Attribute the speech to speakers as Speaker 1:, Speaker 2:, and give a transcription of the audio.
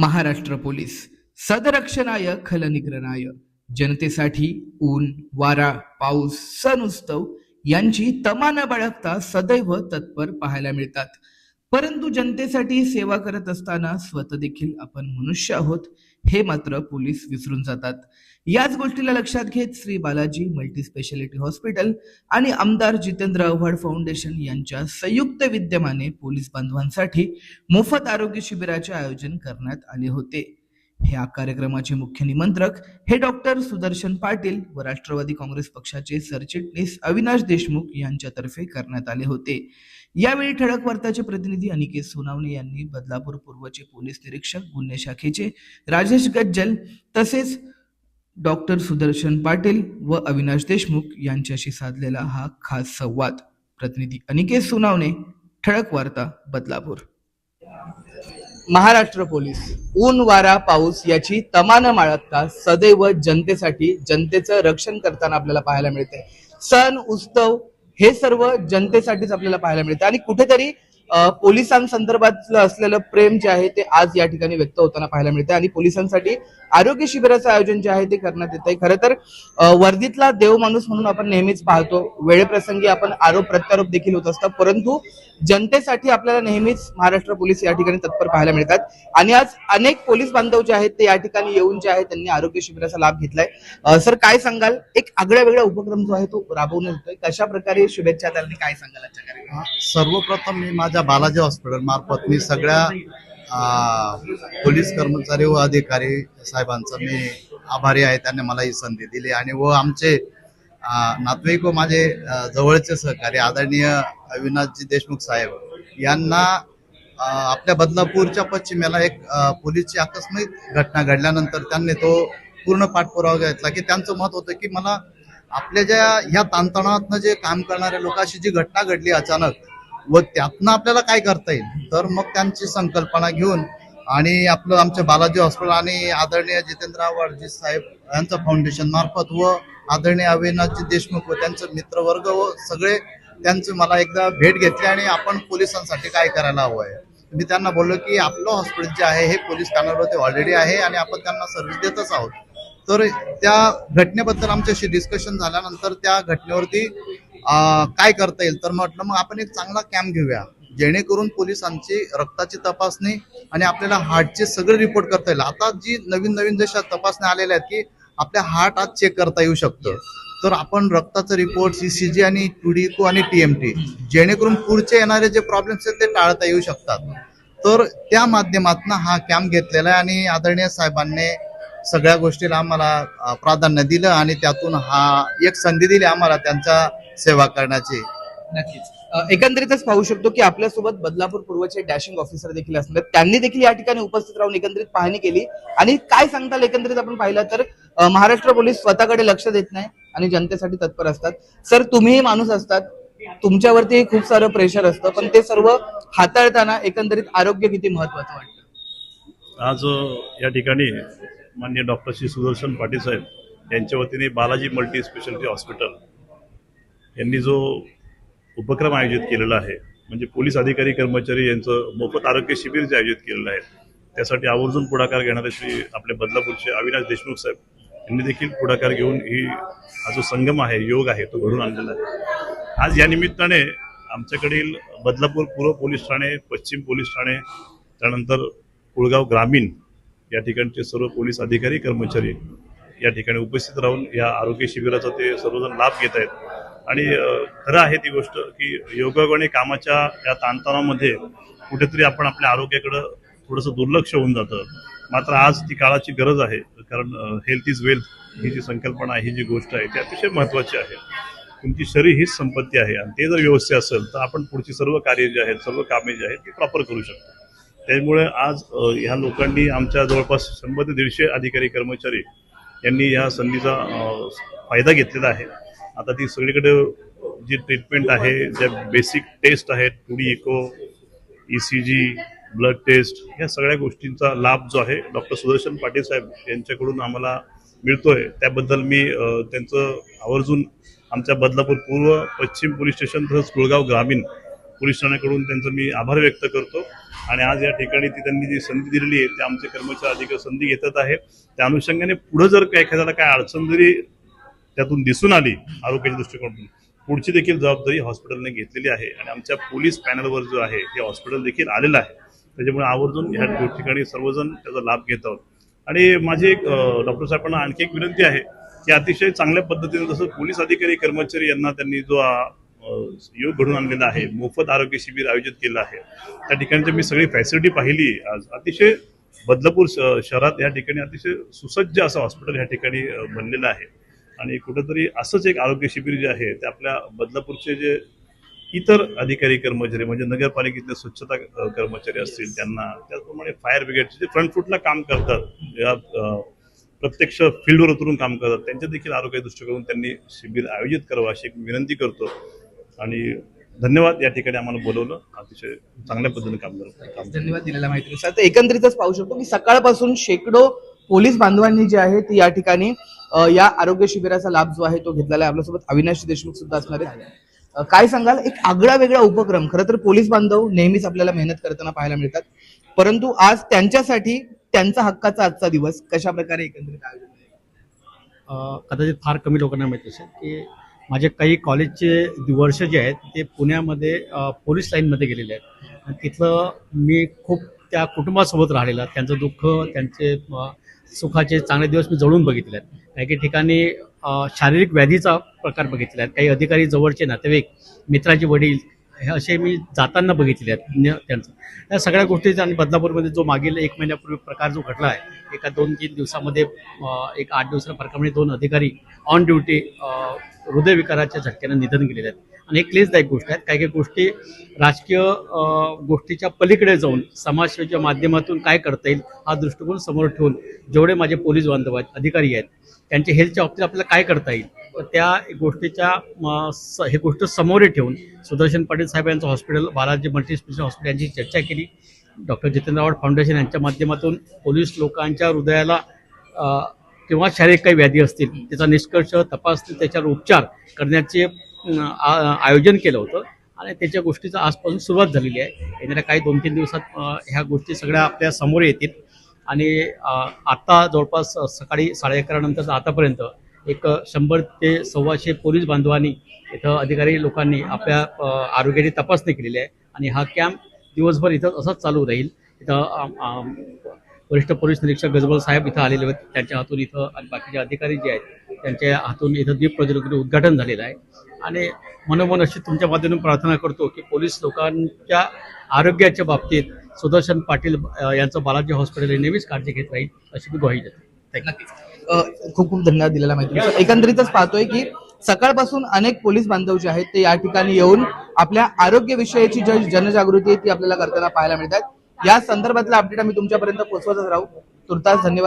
Speaker 1: Maharashtra police. सदरक्षणाय खलनिग्रहणाय जनतेसाठी ऊन वारा पाऊस सण उत्सव यांची तमा न बाळगता सदैव तत्पर पाहायला मिळतात. परंतु जनतेसाठी सेवा करत असताना स्वतः देखील आपण मनुष्य आहोत हे मात्र पोलीस विसरून जातात. याच गोष्टीला लक्षात घेत Shri Balaji multi speciality hospital आणि आमदार जितेंद्र आव्हाड फाउंडेशन यांच्या संयुक्त विद्यमाने पोलीस बांधवांसाठी मोफत आरोग्य शिबिराचे आयोजन करण्यात आले होते. ह्या कार्यक्रमाचे मुख्य निमंत्रक हे डॉक्टर सुदर्शन पाटील व राष्ट्रवादी काँग्रेस पक्षाचे सरचिटणीस अविनाश देशमुख यांच्यातर्फे करण्यात आले होते. यावेळी ठळक वार्ताचे प्रतिनिधी अनिकेत सोनावणे यांनी बदलापूर पूर्वचे पोलीस निरीक्षक गुन्हे शाखेचे राजेश गज्जल तसेच डॉक्टर सुदर्शन पाटील व अविनाश देशमुख यांच्याशी साधलेला हा खास संवाद. प्रतिनिधी अनिकेत सोनावणे ठळक वार्ता बदलापूर. महाराष्ट्र पोलीस. ऊन वारा पाऊस याची तमान न सदैव जनतेसाठी जनतेचं रक्षण करताना आपल्याला पाहायला मिळते सण उत्सव हे सर्व जनतेसाठीच आपल्याला पाहायला मिळते आणि कुठेतरी पोलिसांसंदर्भातलं असलेलं प्रेम जे आहे ते आज या ठिकाणी व्यक्त होताना पाहायला मिळते आणि पोलिसांसाठी आरोग्य शिबिराचं आयोजन जे आहे ते करण्यात येत आहे खरं तर वर्धीतला वर्दीतला देव माणूस म्हणून आपण नेहमीच पाहतो. वेळेप्रसंगी आपण आरोप प्रत्यारोप देखील होत असतात. परंतु जनतेसाठी आपल्याला नेहमीच महाराष्ट्र पोलीस या ठिकाणी तत्पर पाहायला मिळतात. आणि आज अनेक पोलीस बांधव जे आहेत ते या ठिकाणी येऊन जे आहे त्यांनी आरोग्य शिबिराचा लाभ घेतलाय. सर काय सांगाल? एक आगळा वेगळा उपक्रम जो आहे तो राबवण्यात येतोय. कशा प्रकारे शुभेच्छा त्यांनी काय सांगाल
Speaker 2: सर्वप्रथम मी माझ्या बालाजी हॉस्पिटल मार्फत मी सगळ्या पोलीस कर्मचारी व अधिकारी साहेबांचा मी आभारी आहे. त्यांनी मला ही संधी दिली आणि व आमचे नातवाईक नातेवाईक व माझे जवळचे सहकारी आदरणीय अविनाशजी देशमुख साहेब यांना आपल्या बदलापूरच्या पश्चिमेला एक पोलीसची आकस्मिक घटना घडल्यानंतर त्यांनी तो पूर्ण पाठपुरावा घेतला की त्यांचं मत होतं की मला आपल्या ज्या ह्या ताणतणावातनं जे काम करणाऱ्या लोकांशी जी घटना घडली अचानक व त्यातनं आपल्याला काय करता येईल? तर मग त्यांची संकल्पना घेऊन आणि आपलं आमच्या बालाजी हॉस्पिटल आणि आदरणीय जितेंद्र आव्हाडजी साहेब यांचं फाउंडेशन मार्फत व आदरणीय अविनाशजी देशमुख व त्यांचं मित्रवर्ग व सगळे त्यांचं मला एकदा भेट घेतली आणि आपण पोलिसांसाठी काय करायला हवं आहे? मी त्यांना बोललो की आपलं हॉस्पिटल जे आहे हे पोलीस स्टॅनरवरती ऑलरेडी आहे आणि आपण त्यांना सर्व्हिस देतच आहोत. तर त्या घटनेबद्दल आमच्याशी डिस्कशन झाल्यानंतर त्या घटनेवरती काय करता येईल? तर म्हटलं मग आपण एक चांगला कॅम्प घेऊया. जेणेकरून पोलिसांची रक्ताची तपासणी आणि आपल्याला हार्टचे सगळे रिपोर्ट करता येईल. आता जी नवीन नवीन जशा तपासण्या आलेल्या आहेत की आपल्या हार्ट आज चेक करता येऊ शकतं. तर आपण रक्ताचं रिपोर्ट सीसीजी आणि टुडिको आणि टीएमटी जेणेकरून पुढचे येणारे जे प्रॉब्लेम्स आहेत ते टाळता येऊ शकतात. तर त्या माध्यमातून हा कॅम्प घेतलेला आहे आणि आदरणीय साहेबांनी सगळ्या गोष्टीला आम्हाला प्राधान्य दिलं आणि त्यातून हा एक संधी दिली आम्हाला त्यांच्या सेवा करण्याची.
Speaker 1: नक्कीच. एकंदरीतच पाहू शकतो की आपल्यासोबत बदलापूर पूर्वचे डॅशिंग ऑफिसर देखील असणार. त्यांनी देखील या ठिकाणी उपस्थित राहून एकंदरीत पाहणी केली. आणि काय सांगताल एकंदरीत आपण पाहिलं तर महाराष्ट्र पोलीस स्वतःकडे लक्ष देत नाही आणि जनतेसाठी तत्पर असतात. सर तुम्हीही माणूस असतात. तुमच्यावरती खूप सारं प्रेशर असतं. पण ते सर्व हाताळताना एकंदरीत आरोग्य किती महत्वाचं वाटतं?
Speaker 3: आज या ठिकाणी मान्य डॉक्टर श्री सुदर्शन पाटील साहेब यांच्या वतीने बालाजी मल्टी स्पेशालिटी हॉस्पिटल यांनी जो उपक्रम आयोजित केलेला आहे म्हणजे पोलीस अधिकारी कर्मचारी यांचं मोफत आरोग्य शिबिर जे आयोजित केलेलं आहे त्यासाठी आवर्जून पुढाकार घेणारे श्री आपले बदलापूरचे अविनाश देशमुख साहेब. यांनी देखील पुढाकार घेऊन ही हा जो संगम आहे योग आहे तो घडून आणलेला आहे. आज या निमित्ताने आमच्याकडील बदलापूर पूर्व पोलीस ठाणे पश्चिम पोलीस ठाणे त्यानंतर कुळगाव ग्रामीण या ठिकाणचे सर्व पोलीस अधिकारी कर्मचारी या ठिकाणी उपस्थित राहून या आरोग्य शिबिराचा ते सर्वजण लाभ घेत आहेत. आणि खरं आहे ती गोष्ट की योगायोगाने कामाच्या या ताणतणावामध्ये कुठेतरी आपण आपल्या आरोग्याकडं थोडंसं दुर्लक्ष होऊन जातं. मात्र आज ती काळाची गरज आहे कारण हेल्थ इज वेल्थ ही जी संकल्पना आहे ही जी गोष्ट आहे ती अतिशय महत्त्वाची आहे. तुमची शरीर हीच संपत्ती आहे आणि ते जर व्यवस्थित असेल तर आपण पुढची सर्व कार्य जे आहेत सर्व कामे जी आहेत ती प्रॉपर करू शकतो. त्यामुळे आज ह्या लोकांनी आमच्या जवळपास शंभर ते दीडशे अधिकारी कर्मचारी यांनी या संधीचा फायदा घेतलेला आहे. आता ती सगळीकडे जी ट्रीटमेंट आहे ज्या बेसिक टेस्ट आहेत two D echo E C G blood test ह्या सगळ्या गोष्टींचा लाभ जो आहे डॉक्टर सुदर्शन पाटील साहेब यांच्याकडून आम्हाला मिळतोय. त्याबद्दल मी त्यांचं आवर्जून आमच्या बदलापूर पूर्व पश्चिम पोलीस स्टेशन तसंच कुळगाव ग्रामीण पोलीस ठाण्याकडून त्यांचं मी आभार व्यक्त करतो. आणि आज या ठिकाणी ती त्यांनी जी संधी दिलेली आहे ते आमचे कर्मचारी अधिक संधी घेतात आहे. त्या अनुषंगाने पुढं जर काय एखाद्याला काय अडचण जरी त्यातून दिसून आली आरोग्याच्या दृष्टिकोनातून. पुढची देखील जबाबदारी हॉस्पिटलने घेतलेली आहे आणि आमच्या पोलीस पॅनलवर जो आहे हे हॉस्पिटल देखील आलेलं आहे. त्याच्यामुळे आवर्जून ह्या ठिकाणी सर्वजण त्याचा लाभ घेत आहोत. आणि माझी एक डॉक्टर साहेबांना आणखी एक विनंती आहे की अतिशय चांगल्या पद्धतीने जसं पोलीस अधिकारी कर्मचारी यांना त्यांनी जो योग घडून आणलेला आहे मोफत आरोग्य शिबिर आयोजित केलं आहे त्या ठिकाणची मी सगळी फॅसिलिटी पाहिली आज. अतिशय बदलापूर श- शहरात या ठिकाणी अतिशय सुसज्ज असं हॉस्पिटल या ठिकाणी बनलेलं आहे. आणि कुठंतरी असंच एक आरोग्य शिबिर जे आहे ते आपल्या बदलापूरचे जे इतर अधिकारी कर्मचारी म्हणजे नगरपालिकेतले स्वच्छता कर्मचारी असतील त्यांना त्याचप्रमाणे फायर ब्रिगेडचे जे फ्रंट फूटला काम करतात या प्रत्यक्ष फील्डवर उतरून काम करतात त्यांच्या देखील आरोग्य दृष्टिकोन त्यांनी शिबिर आयोजित करावं अशी एक विनंती करतो. आणि धन्यवाद या ठिकाणी आम्हाला बोलवलं. अतिशय चांगल्या पद्धतीने काम करतो
Speaker 1: धन्यवाद दिलेल्या माहितीनुसार. एकंदरीतच पाहू शकतो की सकाळपासून शेकडो पोलीस बांधवांनी जे आहे ती या ठिकाणी या आरोग्य शिबिराचा लाभ जो आहे तो घेतलेला आहे. आपल्यासोबत अविनाश देशमुख सुद्धा असणार आहेत. काय सांगाल? एक आगळा वेगळा उपक्रम. खरं तर पोलीस बांधव नेहमीच आपल्याला मेहनत करताना पाहायला मिळतात. परंतु आज त्यांच्यासाठी त्यांचा हक्काचा आजचा दिवस कशा प्रकारे एकंदरीत
Speaker 4: कदाचित फार कमी लोकांना माहिती असेल की माझे काही कॉलेजचे वर्ष जे आहेत ते पुण्यामध्ये पोलीस लाईनमध्ये गेलेले आहेत. आणि तिथलं मी खूप त्या कुटुंबासोबत राहिलेला. त्यांचं दुःख त्यांचे सुखाचे चांगले दिवस मी जवळून बघितले आहेत. काही काही ठिकाणी शारीरिक व्याधीचा प्रकार बघितला आहेत. काही अधिकारी जवळचे नातेवाईक मित्राचे वडील हे असे मी जाताना बघितले आहेत. त्यांचं. या सगळ्या गोष्टीचा आणि बदलापूरमध्ये जो मागील एक महिन्यापूर्वी प्रकार जो घडला आहे एका दोन तीन दिवसामध्ये एक आठ दिवसाच्या फरकामध्ये दोन अधिकारी ऑन ड्युटी हृदयविकाराच्या झटक्यानं निधन गेलेले आहेत. आणि एक क्लेशदायक गोष्ट आहेत काही काही गोष्टी राजकीय गोष्टीच्या पलीकडे जाऊन समाजसेवेच्या माध्यमातून काय करता येईल हा दृष्टिकोन समोर ठेवून जेवढे माझे पोलीस बांधव आहेत अधिकारी आहेत त्यांच्या हेल्थच्या बाबतीत आपल्याला काय करता येईल त्या गोष्टीच्या म, स- हे गोष्ट समोर ठेवून सुदर्शन पाटील साहेब यांचं hospital Balaji multi special hospital यांची चर्चा केली. डॉक्टर जितेंद्र आव्हाड फाउंडेशन यांच्या माध्यमातून पोलीस लोकांच्या हृदयाला किंवा शारीरिक काही व्याधी असतील त्याचा निष्कर्ष तपासणी त्याच्यावर उपचार करण्याचे आयोजन केलं होतं. आणि त्याच्या गोष्टीचा आजपासून सुरुवात झालेली आहे. येणाऱ्या काही दोन तीन दिवसात ह्या गोष्टी सगळ्या आपल्यासमोर येतील. आणि आत्ता आता जवळपास सकाळी साडे अकरा नंतर आतापर्यंत एक शंभर ते सव्वाशे पोलीस बांधवांनी इथं अधिकारी लोकांनी आपल्या आरोग्याची तपासणी केलेली आहे. आणि हा कॅम्प दिवसभर इथं असाच चालू राहील. इथं वरिष्ठ पोलीस निरीक्षक गजबल साहेब इथं आलेले होते. त्यांच्या हातून इथं आणि बाकीचे अधिकारी जे आहेत त्यांच्या हातून इथं दीप प्रज्वलन उद्घाटन झालेलं आहे. आणि मनोमन अशी तुमच्या माध्यमातून प्रार्थना करतो की पोलीस लोकांच्या आरोग्याच्या बाबतीत सुदर्शन पाटील यांचं बालाजी हॉस्पिटल हे नेहमीच काळजी घेत राहील अशी मी ग्वाही देतो.
Speaker 1: खूप खूप धन्यवाद दिलेला माहिती एकंदरीतच पाहतोय की सकाळपासून अनेक पोलीस बांधव जे आहेत ते या ठिकाणी येऊन आपल्या आरोग्य विषयाची जी जनजागृती आहे ती आपल्याला करताना पाहायला मिळतात. या संदर्भातला अपडेट आम्ही तुमच्यापर्यंत पोहोचवतच राहू. तुर्तास धन्यवाद.